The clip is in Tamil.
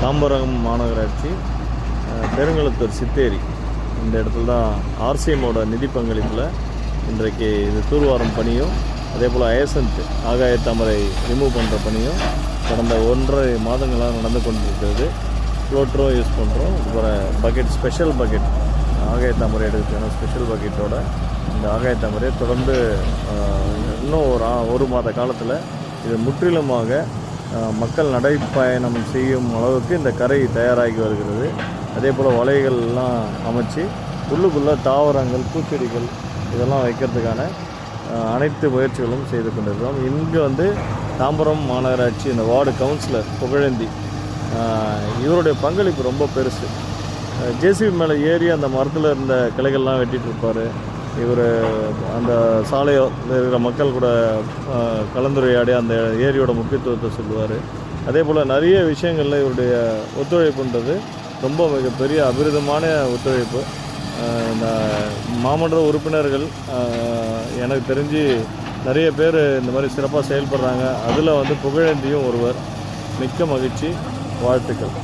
தாம்பரம் மாநகராட்சி பெருங்குளத்தூர் சித்தேரி. இந்த இடத்துல தான் ஆர்சிஎம்மோட நிதி பங்களிப்பில் இன்றைக்கு இது தூர்வாரம் பணியும் அதே போல் அயசந்த் ஆகாய தாமரை ரிமூவ் பண்ணுற பணியும் கடந்த ஒன்றரை மாதங்களாக நடந்து கொண்டிருக்கிறது. ஃப்ளோட்டரும் யூஸ் பண்ணுறோம் அப்புறம் பக்கெட் ஸ்பெஷல் பக்கெட் ஆகாய தாமரை எடுக்கிறதுக்கான ஸ்பெஷல் பக்கெட்டோட இந்த ஆகாயத்தாமரையை தொடர்ந்து இன்னும் ஒரு ஒரு மாத காலத்தில் இது முற்றிலுமாக மக்கள் நடைப்பயணம் செய்யும் அளவுக்கு இந்த கரை தயாராகி வருகிறது. அதே போல் வலைகள்லாம் அமைச்சு உள்ளுக்குள்ளே தாவரங்கள் பூச்செடிகள் இதெல்லாம் வைக்கிறதுக்கான அனைத்து முயற்சிகளும் செய்து கொண்டிருக்கிறோம். இங்கே வந்து தாம்பரம் மாநகராட்சி இந்த வார்டு கவுன்சிலர் புகழேந்தி இவருடைய பங்களிப்பு ரொம்ப பெருசு. ஜேசிபி மேலே ஏறி அந்த மரத்தில் இருந்த கிளைகள்லாம் வெட்டிகிட்டு இருப்பார். இவர் அந்த சாலையில் இருக்கிற மக்கள் கூட கலந்துரையாடி அந்த ஏரியோட முக்கியத்துவத்தை சொல்லுவார். அதே போல் நிறைய விஷயங்களில் இவருடைய ஒத்துழைப்புன்றது ரொம்ப மிகப்பெரிய அபிரிதமான ஒத்துழைப்பு. இந்த மாமன்ற உறுப்பினர்கள் எனக்கு தெரிஞ்சு நிறைய பேர் இந்த மாதிரி சிறப்பாக செயல்படுறாங்க. அதில் வந்து புகழேந்தியும் ஒருவர். மிக்க மகிழ்ச்சி. வாழ்த்துக்கள்.